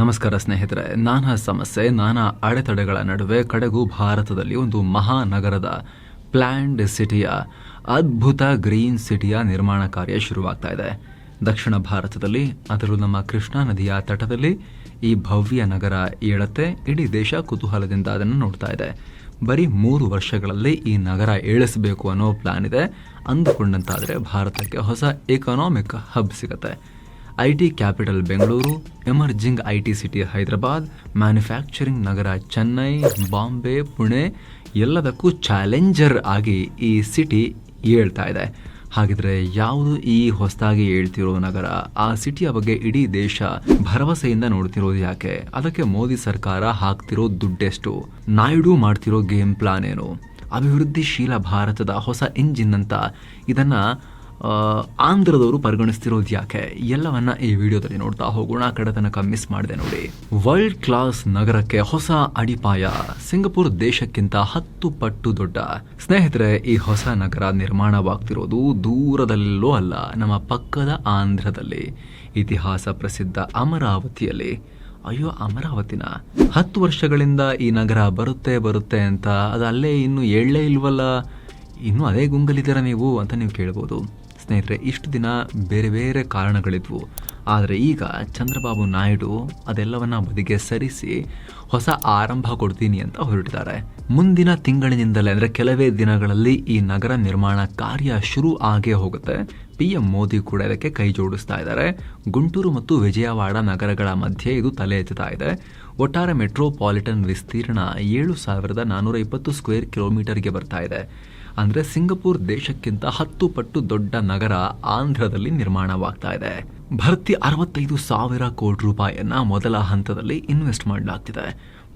ನಮಸ್ಕಾರ ಸ್ನೇಹಿತರೆ, ನಾನಾ ಸಮಸ್ಯೆ, ನಾನಾ ಅಡೆತಡೆಗಳ ನಡುವೆ ಕಡೆಗೂ ಭಾರತದಲ್ಲಿ ಒಂದು ಮಹಾನಗರದ ಪ್ಲ್ಯಾಂಡ್ ಸಿಟಿಯ ಅದ್ಭುತ ಗ್ರೀನ್ ಸಿಟಿಯ ನಿರ್ಮಾಣ ಕಾರ್ಯ ಶುರುವಾಗ್ತಾ ಇದೆ. ದಕ್ಷಿಣ ಭಾರತದಲ್ಲಿ, ಅದರಲ್ಲೂ ನಮ್ಮ ಕೃಷ್ಣಾ ನದಿಯ ತಟದಲ್ಲಿ ಈ ಭವ್ಯ ನಗರ ಏಳತ್ತೆ, ಇಡೀ ದೇಶ ಕುತೂಹಲದಿಂದ ಅದನ್ನು ನೋಡ್ತಾ ಇದೆ. ಬರೀ ಮೂರು ವರ್ಷಗಳಲ್ಲಿ ಈ ನಗರ ಏಳಿಸಬೇಕು ಅನ್ನೋ ಪ್ಲಾನ್ ಇದೆ. ಅಂದುಕೊಂಡಂತಾದರೆ ಭಾರತಕ್ಕೆ ಹೊಸ ಎಕನಾಮಿಕ್ ಹಬ್ ಸಿಗುತ್ತೆ. I T capital Bengaluru, emerging IT city Hyderabad, manufacturing ನಗರ ಚೆನ್ನೈ, ಬಾಂಬೆ, ಪುಣೆ ಎಲ್ಲದಕ್ಕೂ ಚಾಲೆಂಜರ್ ಆಗಿ ಈ ಸಿಟಿ ಹೇಳ್ತಾ ಇದೆ. ಹಾಗಿದ್ರೆ ಯಾವುದು ಈ ಹೊಸದಾಗಿ ಹೇಳ್ತಿರೋ ನಗರ? ಆ ಸಿಟಿಯ ಬಗ್ಗೆ ಇಡೀ ದೇಶ ಭರವಸೆಯಿಂದ ನೋಡ್ತಿರೋದು ಯಾಕೆ? ಅದಕ್ಕೆ ಮೋದಿ ಸರ್ಕಾರ ಹಾಕ್ತಿರೋ ದುಡ್ಡೆಷ್ಟು? ನಾಯ್ಡು ಮಾಡ್ತಿರೋ ಗೇಮ್ ಪ್ಲಾನ್ ಏನು? ಅಭಿವೃದ್ಧಿಶೀಲ ಭಾರತದ ಹೊಸ ಇಂಜಿನ್ ಅಂತ ಇದನ್ನ ಆಂಧ್ರದವರು ಪರಿಗಣಿಸ್ತಿರೋದು ಯಾಕೆ? ಎಲ್ಲವನ್ನ ಈ ವಿಡಿಯೋದಲ್ಲಿ ನೋಡ್ತಾ ಹೋಗೋಣ. ಕಡೆ ತನಕ ಮಿಸ್ ಮಾಡಿದೆ ನೋಡಿ. ವರ್ಲ್ಡ್ ಕ್ಲಾಸ್ ನಗರಕ್ಕೆ ಹೊಸ ಅಡಿಪಾಯ. ಸಿಂಗಪುರ್ ದೇಶಕ್ಕಿಂತ ಹತ್ತು ಪಟ್ಟು ದೊಡ್ಡ. ಸ್ನೇಹಿತರೆ, ಈ ಹೊಸ ನಗರ ನಿರ್ಮಾಣವಾಗ್ತಿರೋದು ದೂರದಲ್ಲೋ ಅಲ್ಲ, ನಮ್ಮ ಪಕ್ಕದ ಆಂಧ್ರದಲ್ಲಿ. ಇತಿಹಾಸ ಪ್ರಸಿದ್ಧ ಅಮರಾವತಿಯಲ್ಲಿ. ಅಯ್ಯೋ, ಅಮರಾವತಿನ? ಹತ್ತು ವರ್ಷಗಳಿಂದ ಈ ನಗರ ಬರುತ್ತೆ ಬರುತ್ತೆ ಅಂತ. ಅದು ಅಲ್ಲೇ ಇನ್ನು ಎಳ್ಳೇ ಇಲ್ವಲ್ಲ? ಇನ್ನು ಅದೇ ಗುಂಗಲಿದ್ದೀರಾ ನೀವು ಅಂತ ನೀವು ಕೇಳ್ಬೋದು. ಸ್ನೇಹಿತರೆ, ಇಷ್ಟು ದಿನ ಬೇರೆ ಬೇರೆ ಕಾರಣಗಳಿದ್ವು. ಆದರೆ ಈಗ ಚಂದ್ರಬಾಬು ನಾಯ್ಡು ಅದೆಲ್ಲವನ್ನ ಬದಿಗೆ ಸರಿಸಿ ಹೊಸ ಆರಂಭ ಕೊಡ್ತೀನಿ ಅಂತ ಹೊರಟಿದ್ದಾರೆ. ಮುಂದಿನ ತಿಂಗಳಿನಿಂದಲೇ, ಅಂದರೆ ಕೆಲವೇ ದಿನಗಳಲ್ಲಿ ಈ ನಗರ ನಿರ್ಮಾಣ ಕಾರ್ಯ ಶುರು ಆಗೇ ಹೋಗುತ್ತೆ. ಪಿ ಎಂ ಮೋದಿ ಕೂಡ ಇದಕ್ಕೆ ಕೈ ಜೋಡಿಸ್ತಾ ಇದ್ದಾರೆ. ಗುಂಟೂರು ಮತ್ತು ವಿಜಯವಾಡ ನಗರಗಳ ಮಧ್ಯೆ ಇದು ತಲೆ ಎತ್ತುತ್ತಾ ಇದೆ. ಒಟ್ಟಾರೆ ಮೆಟ್ರೋಪಾಲಿಟನ್ ವಿಸ್ತೀರ್ಣ ಏಳು ಸಾವಿರದ ನಾನ್ನೂರ ಇಪ್ಪತ್ತು ಸ್ಕ್ವೇರ್ ಕಿಲೋಮೀಟರ್ಗೆ ಬರ್ತಾ ಇದೆ. ಅಂದ್ರೆ ಸಿಂಗಪುರ್ ದೇಶಕ್ಕಿಂತ ಹತ್ತು ಪಟ್ಟು ದೊಡ್ಡ ನಗರ ಆಂಧ್ರದಲ್ಲಿ ನಿರ್ಮಾಣವಾಗ್ತಾ ಇದೆ. ಭರ್ತಿ ಅರವತ್ತೈದು ಸಾವಿರ ಕೋಟಿ ರೂಪಾಯಿಯನ್ನ ಮೊದಲ ಹಂತದಲ್ಲಿ ಇನ್ವೆಸ್ಟ್ ಮಾಡಲಾಗ್ತಿದೆ.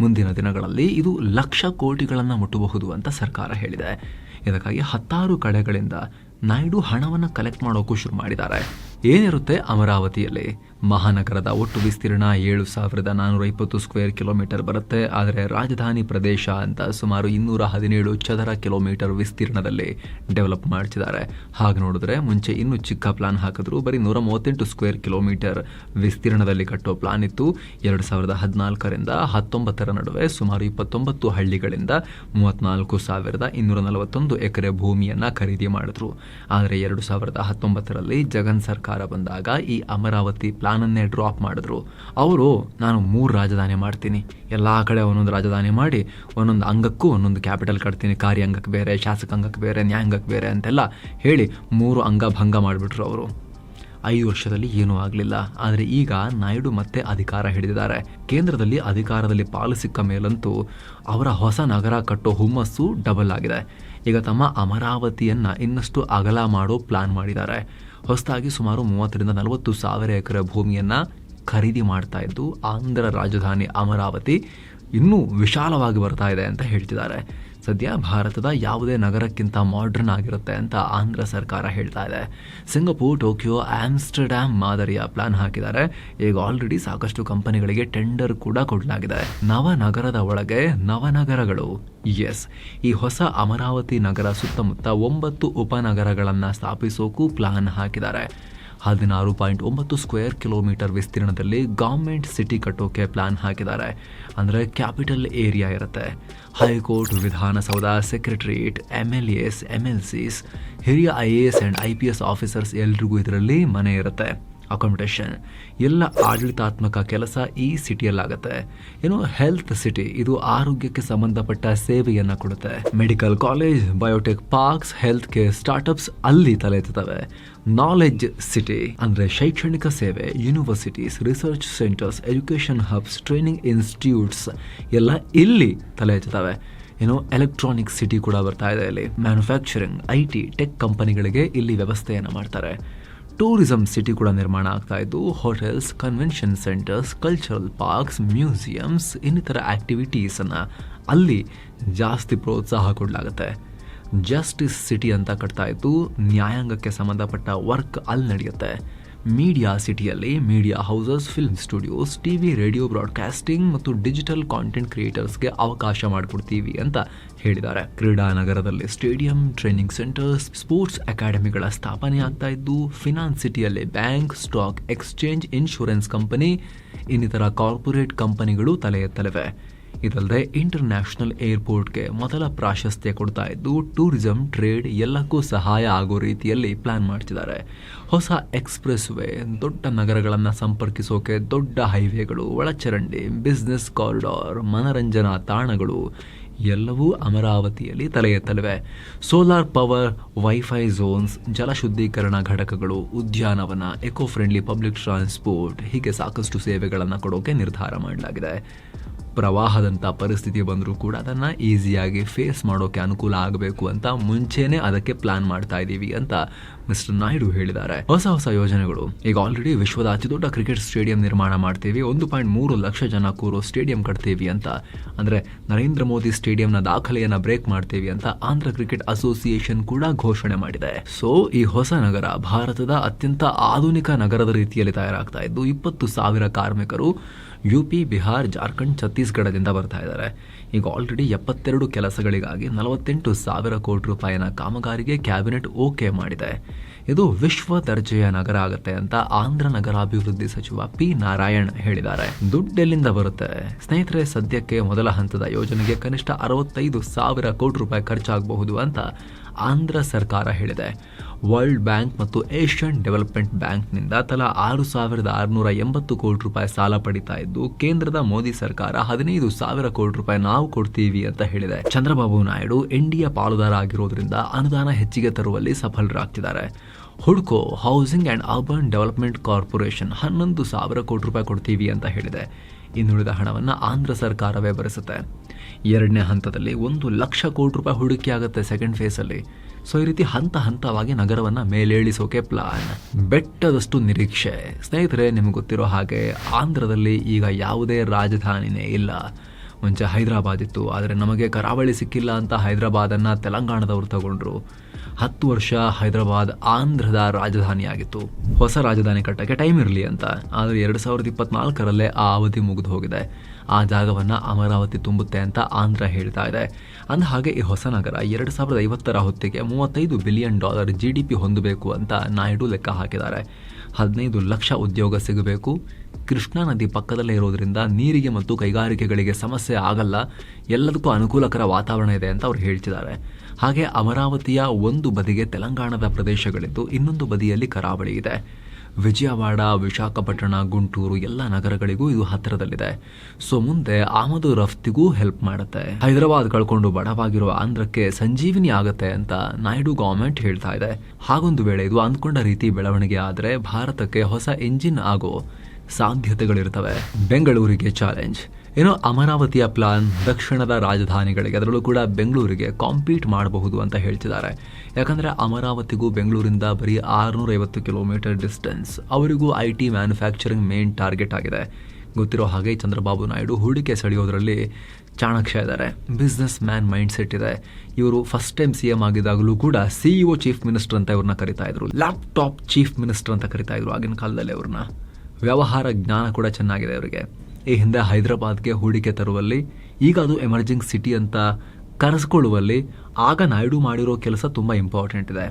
ಮುಂದಿನ ದಿನಗಳಲ್ಲಿ ಇದು ಲಕ್ಷ ಕೋಟಿಗಳನ್ನು ಮುಟ್ಟಬಹುದು ಅಂತ ಸರ್ಕಾರ ಹೇಳಿದೆ. ಇದಕ್ಕಾಗಿ ಹತ್ತಾರು ಕಡೆಗಳಿಂದ ನಾಯ್ಡು ಹಣವನ್ನು ಕಲೆಕ್ಟ್ ಮಾಡೋಕ್ಕೂ ಶುರು ಮಾಡಿದ್ದಾರೆ. ಏನಿರುತ್ತೆ ಅಮರಾವತಿಯಲ್ಲಿ? ಮಹಾನಗರದ ಒಟ್ಟು ವಿಸ್ತೀರ್ಣ ಏಳು ಸಾವಿರದ ನಾನ್ನೂರ ಇಪ್ಪತ್ತು ಸ್ಕ್ವೇರ್ ಕಿಲೋಮೀಟರ್ ಬರುತ್ತೆ. ಆದರೆ ರಾಜಧಾನಿ ಪ್ರದೇಶ ಅಂತ ಸುಮಾರು ಇನ್ನೂರ ಹದಿನೇಳು ಚದರ ಕಿಲೋಮೀಟರ್ ವಿಸ್ತೀರ್ಣದಲ್ಲಿ ಡೆವಲಪ್ ಮಾಡ್ತಿದ್ದಾರೆ. ಹಾಗೆ ನೋಡಿದ್ರೆ ಮುಂಚೆ ಇನ್ನೂ ಚಿಕ್ಕ ಪ್ಲಾನ್ ಹಾಕಿದ್ರು. ಬರೀ ನೂರ ಮೂವತ್ತೆಂಟು ಸ್ಕ್ವೇರ್ ಕಿಲೋಮೀಟರ್ ವಿಸ್ತೀರ್ಣದಲ್ಲಿ ಕಟ್ಟೋ ಪ್ಲಾನ್ ಇತ್ತು. ಎರಡು ಸಾವಿರದ ಹದಿನಾಲ್ಕರಿಂದ ಹತ್ತೊಂಬತ್ತರ ನಡುವೆ ಸುಮಾರು ಇಪ್ಪತ್ತೊಂಬತ್ತು ಹಳ್ಳಿಗಳಿಂದ ಮೂವತ್ನಾಲ್ಕು ಸಾವಿರದ ಇನ್ನೂರ ನಲವತ್ತೊಂದು ಎಕರೆ ಭೂಮಿಯನ್ನು ಖರೀದಿ ಮಾಡಿದ್ರು. ಆದರೆ ಎರಡು ಸಾವಿರದ ಹತ್ತೊಂಬತ್ತರಲ್ಲಿ ಜಗನ್ ಸರ್ಕಾರ ಬಂದಾಗ ಈ ಅಮರಾವತಿ ಪ್ಲಾನನ್ನೇ ಡ್ರಾಪ್ ಮಾಡಿದ್ರು. ಅವರು, ನಾನು ಮೂರು ರಾಜಧಾನಿ ಮಾಡ್ತೀನಿ. ಎಲ್ಲ ಕಡೆ ಒಂದೊಂದು ರಾಜಧಾನಿ ಮಾಡಿ, ಒಂದೊಂದು ಅಂಗಕ್ಕೂ ಒಂದೊಂದು ಕ್ಯಾಪಿಟಲ್ ಕಟ್ತೀನಿ. ಕಾರ್ಯ ಅಂಗಕ್ಕೆ ಬೇರೆ, ಶಾಸಕಾಂಗಕ್ಕೆ ಬೇರೆ, ನ್ಯಾಯಾಂಗಕ್ಕೆ ಬೇರೆ ಅಂತೆಲ್ಲ ಹೇಳಿ ಮೂರು ಅಂಗ ಭಂಗ ಮಾಡಿಬಿಟ್ರು ಅವರು. ಐದು ವರ್ಷದಲ್ಲಿ ಏನೂ ಆಗಲಿಲ್ಲ. ಆದರೆ ಈಗ ನಾಯ್ಡು ಮತ್ತೆ ಅಧಿಕಾರ ಹಿಡಿದಿದ್ದಾರೆ. ಕೇಂದ್ರದಲ್ಲಿ ಅಧಿಕಾರದಲ್ಲಿ ಪಾಲು ಸಿಕ್ಕ ಮೇಲಂತೂ ಅವರ ಹೊಸ ನಗರ ಕಟ್ಟೋ ಹುಮ್ಮಸ್ಸು ಡಬಲ್ ಆಗಿದೆ. ಈಗ ತಮ್ಮ ಅಮರಾವತಿಯನ್ನ ಇನ್ನಷ್ಟು ಅಗಲ ಮಾಡೋ ಪ್ಲಾನ್ ಮಾಡಿದ್ದಾರೆ. ಹೊಸದಾಗಿ ಸುಮಾರು ಮೂವತ್ತರಿಂದ ನಲವತ್ತು ಸಾವಿರ ಎಕರೆ ಭೂಮಿಯನ್ನು ಖರೀದಿ ಮಾಡ್ತಾ ಇದ್ದು, ಆಂಧ್ರ ರಾಜಧಾನಿ ಅಮರಾವತಿ ಇನ್ನೂ ವಿಶಾಲವಾಗಿ ಬರ್ತಾ ಇದೆ ಅಂತ ಹೇಳ್ತಿದ್ದಾರೆ. ಸದ್ಯ ಭಾರತದ ಯಾವುದೇ ನಗರಕ್ಕಿಂತ ಮಾಡ್ರನ್ ಆಗಿರುತ್ತೆ ಅಂತ ಆಂಧ್ರ ಸರ್ಕಾರ ಹೇಳ್ತಾ ಇದೆ. ಸಿಂಗಪೂರ್, ಟೋಕಿಯೋ ಆಮ್ಸ್ಟರ್ಡ್ಯಾಮ್ ಮಾದರಿಯ ಪ್ಲಾನ್ ಹಾಕಿದ್ದಾರೆ. ಈಗ ಆಲ್ರೆಡಿ ಸಾಕಷ್ಟು ಕಂಪನಿಗಳಿಗೆ ಟೆಂಡರ್ ಕೂಡ ಕೊಡಲಾಗಿದೆ. ನವನಗರದ ಒಳಗೆ ನವನಗರಗಳು. ಎಸ್ ಈ ಹೊಸ ಅಮರಾವತಿ ನಗರ ಸುತ್ತಮುತ್ತ ಒಂಬತ್ತು ಉಪನಗರಗಳನ್ನು ಸ್ಥಾಪಿಸೋಕು ಪ್ಲಾನ್ ಹಾಕಿದ್ದಾರೆ. ಹದಿನಾರು ಪಾಯಿಂಟ್ ಒಂಬತ್ತು ಸ್ಕ್ವೇರ್ ಕಿಲೋಮೀಟರ್ ವಿಸ್ತೀರ್ಣದಲ್ಲಿ ಗೌರ್ಮೆಂಟ್ ಸಿಟಿ ಕಟ್ಟೋಕೆ ಪ್ಲಾನ್ ಹಾಕಿದ್ದಾರೆ. ಅಂದರೆ ಕ್ಯಾಪಿಟಲ್ ಏರಿಯಾ ಇರುತ್ತೆ. High court, Vidhana Soudha, secretariat M L S M L ಸಿಸ್ ಹಿರಿಯ I A S and I P S officers ಎಲ್ರಿಗೂ ಇದರಲ್ಲಿ ಮನೆ ಇರುತ್ತೆ. ಅಕಾಮಿಡೇಷನ್ ಎಲ್ಲ ಆಡಳಿತಾತ್ಮಕ ಕೆಲಸ ಈ ಸಿಟಿಯಲ್ಲಾಗತ್ತೆ. ಏನು ಹೆಲ್ತ್ ಸಿಟಿ ಇದು ಆರೋಗ್ಯಕ್ಕೆ ಸಂಬಂಧಪಟ್ಟ ಸೇವೆಯನ್ನು ಕೊಡುತ್ತೆ. Medical college biotech parks health care startups ಅಲ್ಲಿ ತಲೆ ಎತ್ತುತ್ತವೆ ನಾಲೆಡ್ಜ್ ಸಿಟಿ ಅಂದ್ರೆ ಶೈಕ್ಷಣಿಕ ಸೇವೆ universities research centres education hubs training institutes ಎಲ್ಲ ಇಲ್ಲಿ ತಲೆ ಎತ್ತುತ್ತವೆ ಏನೋ ಎಲೆಕ್ಟ್ರಾನಿಕ್ ಸಿಟಿ ಕೂಡ ಬರ್ತಾ ಇದೆ ಇಲ್ಲಿ. ಮ್ಯಾನುಫ್ಯಾಕ್ಚರಿಂಗ್ ಐ ಟಿ ಟೆಕ್ ಕಂಪನಿಗಳಿಗೆ ಇಲ್ಲಿ ವ್ಯವಸ್ಥೆಯನ್ನು ಮಾಡ್ತಾರೆ. ಟೂರಿಸಂ ಸಿಟಿ ಕೂಡ ನಿರ್ಮಾಣ ಆಗ್ತಾ ಇದ್ದು hotels convention centres cultural parks museums ಇನ್ನಿತರ ಆಕ್ಟಿವಿಟೀಸನ್ನು ಅಲ್ಲಿ ಜಾಸ್ತಿ ಪ್ರೋತ್ಸಾಹ ಕೊಡಲಾಗುತ್ತೆ. ಜಸ್ಟಿಸ್ ಸಿಟಿ ಅಂತ ಕಟ್ತಾ ಇದ್ದು, ನ್ಯಾಯಾಂಗಕ್ಕೆ ಸಂಬಂಧಪಟ್ಟ ವರ್ಕ್ ಅಲ್ಲಿ ನಡೆಯುತ್ತೆ. ಮೀಡಿಯಾ ಸಿಟಿಯಲ್ಲಿ media houses film studios TV radio broadcasting ಮತ್ತು ಡಿಜಿಟಲ್ ಕಾಂಟೆಂಟ್ ಕ್ರಿಯೇಟರ್ಸ್ಗೆ ಅವಕಾಶ ಮಾಡಿಕೊಡ್ತೀವಿ ಅಂತ ಹೇಳಿದ್ದಾರೆ. ಕ್ರೀಡಾ ನಗರದಲ್ಲಿ ಸ್ಟೇಡಿಯಂ ಟ್ರೈನಿಂಗ್ ಸೆಂಟರ್ಸ್ ಸ್ಪೋರ್ಟ್ಸ್ ಅಕಾಡೆಮಿಗಳ ಸ್ಥಾಪನೆ ಆಗ್ತಾ ಇದ್ದು ಫಿನಾನ್ಸ್ ಸಿಟಿಯಲ್ಲಿ bank stock exchange insurance company ಇನ್ನಿತರ ಕಾರ್ಪೊರೇಟ್ ಕಂಪನಿಗಳು ತಲೆ ಎತ್ತಲಿವೆ. ಇದಲ್ಲದೆ ಇಂಟರ್ನ್ಯಾಷನಲ್ ಏರ್ಪೋರ್ಟ್ಗೆ ಮೊದಲ ಪ್ರಾಶಸ್ತ್ಯ ಕೊಡ್ತಾ ಇದ್ದು, ಟೂರಿಸಂ, ಟ್ರೇಡ್ ಎಲ್ಲಕ್ಕೂ ಸಹಾಯ ಆಗೋ ರೀತಿಯಲ್ಲಿ ಪ್ಲಾನ್ ಮಾಡ್ತಿದ್ದಾರೆ. ಹೊಸ ಎಕ್ಸ್ಪ್ರೆಸ್ ವೇ ದೊಡ್ಡ ನಗರಗಳನ್ನು ಸಂಪರ್ಕಿಸೋಕೆ ದೊಡ್ಡ ಹೈವೇಗಳು, ಒಳಚರಂಡಿ, ಬಿಸ್ನೆಸ್ ಕಾರಿಡಾರ್, ಮನರಂಜನಾ ತಾಣಗಳು ಎಲ್ಲವೂ ಅಮರಾವತಿಯಲ್ಲಿ ತಲೆ ಎತ್ತಲಿವೆ. ಸೋಲಾರ್ ಪವರ್, ವೈಫೈ ಝೋನ್ಸ್ ಜಲಶುದ್ಧೀಕರಣ ಘಟಕಗಳು, ಉದ್ಯಾನವನ, ಎಕೋ ಫ್ರೆಂಡ್ಲಿ ಪಬ್ಲಿಕ್ ಟ್ರಾನ್ಸ್ಪೋರ್ಟ್ ಹೀಗೆ ಸಾಕಷ್ಟು ಸೇವೆಗಳನ್ನು ಕೊಡೋಕೆ ನಿರ್ಧಾರ ಮಾಡಲಾಗಿದೆ. ಪ್ರವಾಹದಂಥ ಪರಿಸ್ಥಿತಿ ಬಂದರೂ ಕೂಡ ಅದನ್ನು ಈಸಿಯಾಗಿ ಫೇಸ್ ಮಾಡೋಕ್ಕೆ ಅನುಕೂಲ ಆಗಬೇಕು ಅಂತ ಮುಂಚೆನೇ ಅದಕ್ಕೆ ಪ್ಲಾನ್ ಮಾಡ್ತಾ ಇದ್ದೀವಿ ಅಂತ ಮಿಸ್ಟರ್ ನಾಯ್ಡು ಹೇಳಿದ್ದಾರೆ. ಹೊಸ ಹೊಸ ಯೋಜನೆಗಳು. ಈಗ ಆಲ್ರೆಡಿ ವಿಶ್ವದ ಅತಿದೊಡ್ಡ ಕ್ರಿಕೆಟ್ ಸ್ಟೇಡಿಯಂ ನಿರ್ಮಾಣ ಮಾಡ್ತೀವಿ. ಒಂದು ಪಾಯಿಂಟ್ ಮೂರು ಲಕ್ಷ ಜನ ಕೂರೋ ಸ್ಟೇಡಿಯಂ ಕಟ್ತೀವಿ ಅಂತ. ಅಂದರೆ ನರೇಂದ್ರ ಮೋದಿ ಸ್ಟೇಡಿಯಂನ ದಾಖಲೆಯನ್ನು ಬ್ರೇಕ್ ಮಾಡ್ತೀವಿ ಅಂತ ಆಂಧ್ರ ಕ್ರಿಕೆಟ್ ಅಸೋಸಿಯೇಷನ್ ಕೂಡ ಘೋಷಣೆ ಮಾಡಿದೆ. ಸೊ ಈ ಹೊಸ ನಗರ ಭಾರತದ ಅತ್ಯಂತ ಆಧುನಿಕ ನಗರದ ರೀತಿಯಲ್ಲಿ ತಯಾರಾಗ್ತಾ ಇದ್ದು, ಇಪ್ಪತ್ತು ಸಾವಿರ ಕಾರ್ಮಿಕರು ಯು ಪಿ ಬಿಹಾರ್ ಜಾರ್ಖಂಡ್ ಛತ್ತೀಸ್ಗಢದಿಂದ ಬರ್ತಾ ಇದ್ದಾರೆ. ಈಗ ಆಲ್ರೆಡಿ ಎಪ್ಪತ್ತೆರಡು ಕೆಲಸಗಳಿಗಾಗಿ ನಲವತ್ತೆಂಟು ಸಾವಿರ ಕೋಟಿ ರೂಪಾಯಿನ ಕಾಮಗಾರಿಗೆ ಕ್ಯಾಬಿನೆಟ್ ಓಕೆ ಮಾಡಿದೆ. ಇದು ವಿಶ್ವ ದರ್ಜೆಯ ನಗರ ಆಗುತ್ತೆ ಅಂತ ಆಂಧ್ರ ನಗರಾಭಿವೃದ್ಧಿ ಸಚಿವ ಪಿ ನಾರಾಯಣ್ ಹೇಳಿದ್ದಾರೆ. ದುಡ್ಡೆಲ್ಲಿಂದ ಬರುತ್ತೆ? ಸ್ನೇಹಿತರೆ, ಸದ್ಯಕ್ಕೆ ಮೊದಲ ಹಂತದ ಯೋಜನೆಗೆ ಕನಿಷ್ಠ ಅರವತ್ತೈದು ಸಾವಿರ ಕೋಟಿ ರೂಪಾಯಿ ಖರ್ಚಾಗಬಹುದು ಅಂತ ಆಂಧ್ರ ಸರ್ಕಾರ ಹೇಳಿದೆ. ವರ್ಲ್ಡ್ ಬ್ಯಾಂಕ್ ಮತ್ತು ಏಷ್ಯನ್ ಡೆವಲಪ್ಮೆಂಟ್ ಬ್ಯಾಂಕ್ನಿಂದ ತಲಾ ಆರು ಸಾವಿರದ ಆರುನೂರ ಎಂಬತ್ತು ಕೋಟಿ ರೂಪಾಯಿ ಸಾಲ ಪಡಿತಾ ಇದ್ದು, ಕೇಂದ್ರದ ಮೋದಿ ಸರ್ಕಾರ ಹದಿನೈದು ಸಾವಿರ ಕೋಟಿ ರೂಪಾಯಿ ನಾವು ಕೊಡ್ತೀವಿ ಅಂತ ಹೇಳಿದೆ. ಚಂದ್ರಬಾಬು ನಾಯ್ಡು ಎನ್ಡಿಎ ಪಾಲುದಾರ ಆಗಿರೋದ್ರಿಂದ ಅನುದಾನ ಹೆಚ್ಚಿಗೆ ತರುವಲ್ಲಿ ಸಫಲರಾಗ್ತಿದ್ದಾರೆ. ಹುಡ್ಕೋ housing and urban development corporation ಹನ್ನೊಂದು ಸಾವಿರ ಕೋಟಿ ರೂಪಾಯಿ ಕೊಡ್ತೀವಿ ಅಂತ ಹೇಳಿದೆ. ಇನ್ನುಳಿದ ಹಣವನ್ನು ಆಂಧ್ರ ಸರ್ಕಾರವೇ ಭರಿಸುತ್ತೆ. ಎರಡನೇ ಹಂತದಲ್ಲಿ ಒಂದು ಲಕ್ಷ ಕೋಟಿ ರೂಪಾಯಿ ಹೂಡಿಕೆ ಆಗುತ್ತೆ ಸೆಕೆಂಡ್ ಫೇಸಲ್ಲಿ ಸೊ ಈ ರೀತಿ ಹಂತ ಹಂತವಾಗಿ ನಗರವನ್ನು ಮೇಲೇಳಿಸೋಕೆ ಪ್ಲಾನ್ ಬೆಟ್ಟದಷ್ಟು ನಿರೀಕ್ಷೆ. ಸ್ನೇಹಿತರೆ, ನಿಮ್ಗೆ ಗೊತ್ತಿರೋ ಹಾಗೆ ಆಂಧ್ರದಲ್ಲಿ ಈಗ ಯಾವುದೇ ರಾಜಧಾನಿನೇ ಇಲ್ಲ. ಮುಂಚೆ ಹೈದರಾಬಾದ್ ಇತ್ತು, ಆದರೆ ನಮಗೆ ಕರಾವಳಿ ಸಿಕ್ಕಿಲ್ಲ ಅಂತ ಹೈದರಾಬಾದನ್ನು ತೆಲಂಗಾಣದವರು ತಗೊಂಡ್ರು. ಹತ್ತು ವರ್ಷ ಹೈದರಾಬಾದ್ ಆಂಧ್ರದ ರಾಜಧಾನಿಯಾಗಿತ್ತು. ಹೊಸ ರಾಜಧಾನಿ ಕಟ್ಟಕ್ಕೆ ಟೈಮ್ ಇರಲಿ ಅಂತ. ಆದರೆ ಎರಡು ಸಾವಿರದ ಇಪ್ಪತ್ನಾಲ್ಕರಲ್ಲೇ ಆ ಅವಧಿ ಮುಗಿದು ಹೋಗಿದೆ. ಆ ಜಾಗವನ್ನು ಅಮರಾವತಿ ತುಂಬುತ್ತೆ ಅಂತ ಆಂಧ್ರ ಹೇಳ್ತಾ ಇದೆ. ಅಂದ ಹಾಗೆ ಈ ಹೊಸ ನಗರ ಎರಡು ಸಾವಿರದ ಐವತ್ತರ ಹೊತ್ತಿಗೆ ಮೂವತ್ತೈದು billion dollar G D P ಹೊಂದಬೇಕು ಅಂತ ನಾಯ್ಡು ಲೆಕ್ಕ ಹಾಕಿದ್ದಾರೆ. ಹದಿನೈದು ಲಕ್ಷ ಉದ್ಯೋಗ ಸಿಗಬೇಕು. ಕೃಷ್ಣಾ ನದಿ ಪಕ್ಕದಲ್ಲೇ ಇರೋದ್ರಿಂದ ನೀರಿಗೆ ಮತ್ತು ಕೈಗಾರಿಕೆಗಳಿಗೆ ಸಮಸ್ಯೆ ಆಗಲ್ಲ. ಎಲ್ಲದಕ್ಕೂ ಅನುಕೂಲಕರ ವಾತಾವರಣ ಇದೆ ಅಂತ ಅವ್ರು ಹೇಳ್ತಿದ್ದಾರೆ. ಹಾಗೆ ಅಮರಾವತಿಯ ಒಂದು ಬದಿಗೆ ತೆಲಂಗಾಣದ ಪ್ರದೇಶಗಳಿದ್ದು ಇನ್ನೊಂದು ಬದಿಯಲ್ಲಿ ಕರಾವಳಿ ಇದೆ. ವಿಜಯವಾಡ, ವಿಶಾಖಪಟ್ಟಣ, ಗುಂಟೂರು ಎಲ್ಲ ನಗರಗಳಿಗೂ ಇದು ಹತ್ತಿರದಲ್ಲಿದೆ. ಸೊ ಮುಂದೆ ಆಮದು ರಫ್ತಿಗೂ ಹೆಲ್ಪ್ ಮಾಡುತ್ತೆ. ಹೈದರಾಬಾದ್ ಕಳ್ಕೊಂಡು ಬಡವಾಗಿರುವ ಆಂಧ್ರಕ್ಕೆ ಸಂಜೀವಿನಿ ಆಗುತ್ತೆ ಅಂತ ನಾಯ್ಡು ಗವರ್ಮೆಂಟ್ ಹೇಳ್ತಾ ಇದೆ. ಹಾಗೊಂದು ವೇಳೆ ಇದು ಅಂದ್ಕೊಂಡ ರೀತಿ ಬೆಳವಣಿಗೆ ಆದರೆ ಭಾರತಕ್ಕೆ ಹೊಸ ಎಂಜಿನ್ ಆಗೋ ಸಾಧ್ಯತೆಗಳಿರ್ತವೆ. ಬೆಂಗಳೂರಿಗೆ ಚಾಲೆಂಜ್ ಏನೋ ಅಮರಾವತಿಯ ಪ್ಲಾನ್ ದಕ್ಷಿಣದ ರಾಜಧಾನಿಗಳಿಗೆ, ಅದರಲ್ಲೂ ಕೂಡ ಬೆಂಗಳೂರಿಗೆ ಕಾಂಪೀಟ್ ಮಾಡಬಹುದು ಅಂತ ಹೇಳ್ತಿದ್ದಾರೆ. ಯಾಕಂದರೆ ಅಮರಾವತಿಗೂ ಬೆಂಗಳೂರಿಂದ ಬರೀ ಆರುನೂರೈವತ್ತು ಕಿಲೋಮೀಟರ್ ಡಿಸ್ಟೆನ್ಸ್ ಅವರಿಗೂ I T manufacturing main target ಆಗಿದೆ. ಗೊತ್ತಿರೋ ಹಾಗೆ ಚಂದ್ರಬಾಬು ನಾಯ್ಡು ಹೂಡಿಕೆ ಸೆಳೆಯೋದರಲ್ಲಿ ಚಾಣಕ್ಯ ಇದ್ದಾರೆ. ಬಿಸ್ನೆಸ್ ಮ್ಯಾನ್ ಮೈಂಡ್ ಸೆಟ್ ಇದೆ. ಇವರು ಫಸ್ಟ್ ಟೈಮ್ ಸಿ ಎಂ ಆಗಿದ್ದಾಗಲೂ ಕೂಡ ಸಿಇಒ ಚೀಫ್ ಮಿನಿಸ್ಟರ್ ಅಂತ ಇವ್ರನ್ನ ಕರಿತಾ ಇದ್ರು. ಲ್ಯಾಪ್ಟಾಪ್ ಚೀಫ್ ಮಿನಿಸ್ಟರ್ ಅಂತ ಕರಿತಾ ಇದ್ರು ಆಗಿನ ಕಾಲದಲ್ಲಿ ಅವ್ರನ್ನ. ವ್ಯವಹಾರ ಜ್ಞಾನ ಕೂಡ ಚೆನ್ನಾಗಿದೆ ಅವರಿಗೆ. ಈ ಹಿಂದೆ ಹೈದರಾಬಾದ್ಗೆ ಹೂಡಿಕೆ ತರುವಲ್ಲಿ, ಈಗ ಅದು ಎಮರ್ಜಿಂಗ್ ಸಿಟಿ ಅಂತ ಕರೆಸ್ಕೊಳ್ಳುವಲ್ಲಿ ಆಗ ನಾಯ್ಡು ಮಾಡಿರೋ ಕೆಲಸ ತುಂಬ ಇಂಪಾರ್ಟೆಂಟ್ ಇದೆ.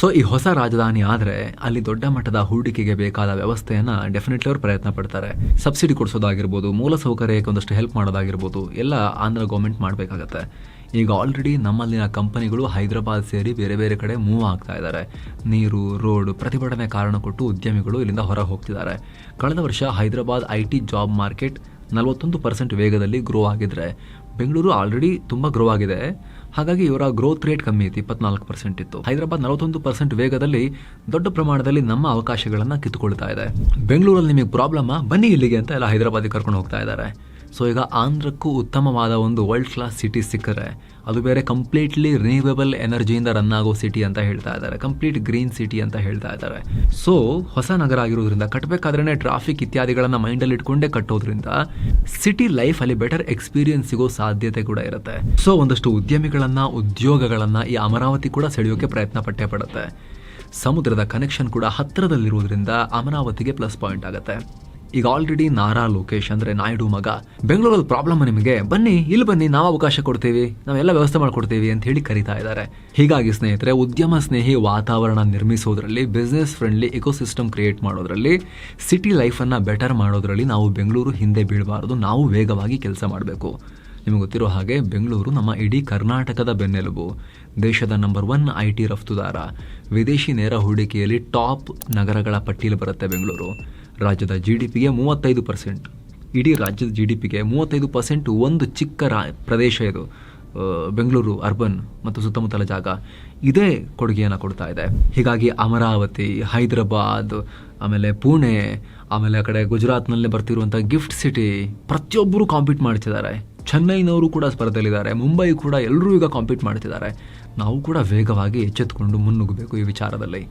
ಸೊ ಈ ಹೊಸ ರಾಜಧಾನಿ ಆದರೆ ಅಲ್ಲಿ ದೊಡ್ಡ ಮಟ್ಟದ ಹೂಡಿಕೆಗೆ ಬೇಕಾದ ವ್ಯವಸ್ಥೆಯನ್ನು ಡೆಫಿನೆಟ್ಲಿ ಅವರು ಪ್ರಯತ್ನ ಪಡ್ತಾರೆ. ಸಬ್ಸಿಡಿ ಕೊಡಿಸೋದಾಗಿರ್ಬೋದು, ಮೂಲಸೌಕರ್ಯಕ್ಕೆ ಒಂದಷ್ಟು ಹೆಲ್ಪ್ ಮಾಡೋದಾಗಿರ್ಬೋದು, ಎಲ್ಲ ಆಂಧ್ರ ಗೌರ್ಮೆಂಟ್ ಮಾಡಬೇಕಾಗತ್ತೆ. ಈಗ ಆಲ್ರೆಡಿ ನಮ್ಮಲ್ಲಿನ ಕಂಪನಿಗಳು ಹೈದರಾಬಾದ್ ಸೇರಿ ಬೇರೆ ಬೇರೆ ಕಡೆ ಮೂವ್ ಆಗ್ತಾ ಇದ್ದಾರೆ. ನೀರು ರೋಡ್ ಪ್ರತಿಭಟನೆ ಕಾರಣ ಕೊಟ್ಟು ಉದ್ಯಮಿಗಳು ಇಲ್ಲಿಂದ ಹೊರ ಹೋಗ್ತಿದ್ದಾರೆ. ಕಳೆದ ವರ್ಷ Hyderabad I T job market ನಲವತ್ತೊಂದು ಪರ್ಸೆಂಟ್ ವೇಗದಲ್ಲಿ ಗ್ರೋ ಆಗಿದ್ರೆ ಬೆಂಗಳೂರು ಆಲ್ರೆಡಿ ತುಂಬ ಗ್ರೋ ಆಗಿದೆ. ಹಾಗಾಗಿ ಇವರ ಗ್ರೋತ್ ರೇಟ್ ಕಮ್ಮಿ ಐತಿ ಇಪ್ಪತ್ನಾಲ್ಕು ಪರ್ಸೆಂಟ್ ಇತ್ತು. ಹೈದರಾಬಾದ್ ನಲವತ್ತೊಂದು ಪರ್ಸೆಂಟ್ ವೇಗದಲ್ಲಿ ದೊಡ್ಡ ಪ್ರಮಾಣದಲ್ಲಿ ನಮ್ಮ ಅವಕಾಶಗಳನ್ನು ಕಿತ್ತುಕೊಳ್ತಾ ಇದೆ. ಬೆಂಗಳೂರಲ್ಲಿ ನಿಮಗೆ ಪ್ರಾಬ್ಲಮ್ ಬನ್ನಿ ಇಲ್ಲಿಗೆ ಅಂತ ಎಲ್ಲ ಹೈದರಾಬಾದಿಗೆ ಕರ್ಕೊಂಡು ಹೋಗ್ತಾ ಇದ್ದಾರೆ. ಸೊ ಈಗ ಆಂಧ್ರಕ್ಕೂ ಉತ್ತಮವಾದ ಒಂದು ವರ್ಲ್ಡ್ ಕ್ಲಾಸ್ ಸಿಟಿ ಸಿಕ್ಕರೆ, ಅದು ಬೇರೆ ಕಂಪ್ಲೀಟ್ಲಿ ರಿನ್ಯೂವೇಬಲ್ ಎನರ್ಜಿಯಿಂದ ರನ್ ಆಗೋ ಸಿಟಿ ಅಂತ ಹೇಳ್ತಾ ಇದ್ದಾರೆ ಕಂಪ್ಲೀಟ್ ಗ್ರೀನ್ ಸಿಟಿ ಅಂತ ಹೇಳ್ತಾ ಇದ್ದಾರೆ. ಸೊ ಹೊಸ ನಗರ ಆಗಿರೋದ್ರಿಂದ ಕಟ್ಟಬೇಕಾದ್ರೆ ಟ್ರಾಫಿಕ್ ಇತ್ಯಾದಿಗಳನ್ನು ಮೈಂಡಲ್ಲಿ ಇಟ್ಕೊಂಡೇ ಕಟ್ಟೋದ್ರಿಂದ ಸಿಟಿ ಲೈಫಲ್ಲಿ ಬೆಟರ್ ಎಕ್ಸ್ಪೀರಿಯನ್ಸ್ ಸಿಗೋ ಸಾಧ್ಯತೆ ಕೂಡ ಇರುತ್ತೆ. ಸೊ ಒಂದಷ್ಟು ಉದ್ಯಮಿಗಳನ್ನ, ಉದ್ಯೋಗಗಳನ್ನ ಈ ಅಮರಾವತಿ ಕೂಡ ಸೆಳೆಯೋಕೆ ಪ್ರಯತ್ನ ಪಟ್ಟೆ ಪಡುತ್ತೆ. ಸಮುದ್ರದ ಕನೆಕ್ಷನ್ ಕೂಡ ಹತ್ತಿರದಲ್ಲಿರುವುದರಿಂದ ಅಮರಾವತಿಗೆ ಪ್ಲಸ್ ಪಾಯಿಂಟ್ ಆಗುತ್ತೆ. ಈಗ ಆಲ್ರೆಡಿ ನಾರಾ ಲೋಕೇಶ್ ಅಂದ್ರೆ ನಾಯ್ಡು ಮಗ. ಬೆಂಗಳೂರಲ್ಲಿ ಪ್ರಾಬ್ಲಮ್ ನಿಮಗೆ. ಬನ್ನಿ, ಇಲ್ಲಿ ಬನ್ನಿ, ನಾವು ಅವಕಾಶ ಕೊಡ್ತೀವಿ. ನಾವೆಲ್ಲ ವ್ಯವಸ್ಥೆ ಮಾಡಿಕೊಡ್ತೀವಿ ಅಂತ ಹೇಳಿ ಕರೀತಾ ಇದ್ದಾರೆ. ಹೀಗಾಗಿ ಸ್ನೇಹಿತರೆ, ಉದ್ಯಮ ಸ್ನೇಹಿ ವಾತಾವರಣ ನಿರ್ಮಿಸೋದ್ರಲ್ಲಿ ಬಿಸ್ನೆಸ್ ಫ್ರೆಂಡ್ಲಿ ಇಕೋಸಿಸ್ಟಮ್ ಕ್ರಿಯೇಟ್ ಮಾಡೋದ್ರಲ್ಲಿ ಸಿಟಿ ಲೈಫನ್ನು ಬೆಟರ್ ಮಾಡೋದ್ರಲ್ಲಿ ನಾವು ಬೆಂಗಳೂರು ಹಿಂದೆ ಬೀಳಬಾರದು. ನಾವು ವೇಗವಾಗಿ ಕೆಲಸ ಮಾಡಬೇಕು. ನಿಮಗೆ ಗೊತ್ತಿರೋ ಹಾಗೆ ಬೆಂಗಳೂರು ನಮ್ಮ ಇಡೀ ಕರ್ನಾಟಕದ ಬೆನ್ನೆಲುಬು. ದೇಶದ ನಂಬರ್ ಒನ್ ಐ ಟಿ ರಫ್ತುದಾರ. ವಿದೇಶಿ ನೇರ ಹೂಡಿಕೆಯಲ್ಲಿ ಟಾಪ್ ನಗರಗಳ ಪಟ್ಟಿಯಲ್ಲಿ ಬರುತ್ತೆ ಬೆಂಗಳೂರು. ರಾಜ್ಯದ ಜಿ ಡಿ ಪಿಗೆ ಮೂವತ್ತೈದು ಪರ್ಸೆಂಟ್ ಇಡೀ ರಾಜ್ಯದ ಜಿ ಡಿ ಪಿಗೆ ಮೂವತ್ತೈದು ಪರ್ಸೆಂಟ್ ಒಂದು ಚಿಕ್ಕ ರಾ, ಪ್ರದೇಶ ಇದು. ಬೆಂಗಳೂರು, ಅರ್ಬನ್ ಮತ್ತು ಸುತ್ತಮುತ್ತಲ ಜಾಗ. ಇದೇ ಕೊಡುಗೆಯನ್ನು ಕೊಡ್ತಾ ಇದೆ. ಹೀಗಾಗಿ ಅಮರಾವತಿ, ಹೈದರಾಬಾದ್, ಆಮೇಲೆ ಪುಣೆ, ಆಮೇಲೆ ಆ ಕಡೆ ಗುಜರಾತ್ನಲ್ಲೇ ಬರ್ತಿರುವಂಥ ಗಿಫ್ಟ್ ಸಿಟಿ ಪ್ರತಿಯೊಬ್ಬರು ಕಾಂಪೀಟ್ ಮಾಡ್ತಿದ್ದಾರೆ. ಚೆನ್ನೈನವರು ಕೂಡ ಸ್ಪರ್ಧೆಯಲ್ಲಿದ್ದಾರೆ. ಮುಂಬೈ ಕೂಡ ಎಲ್ಲರೂ ಈಗ ಕಾಂಪೀಟ್ ಮಾಡ್ತಿದ್ದಾರೆ. ನಾವು ಕೂಡ ವೇಗವಾಗಿ ಎಚ್ಚೆತ್ತುಕೊಂಡು ಮುನ್ನುಗ್ಗಬೇಕು ಈ ವಿಚಾರದಲ್ಲಿ.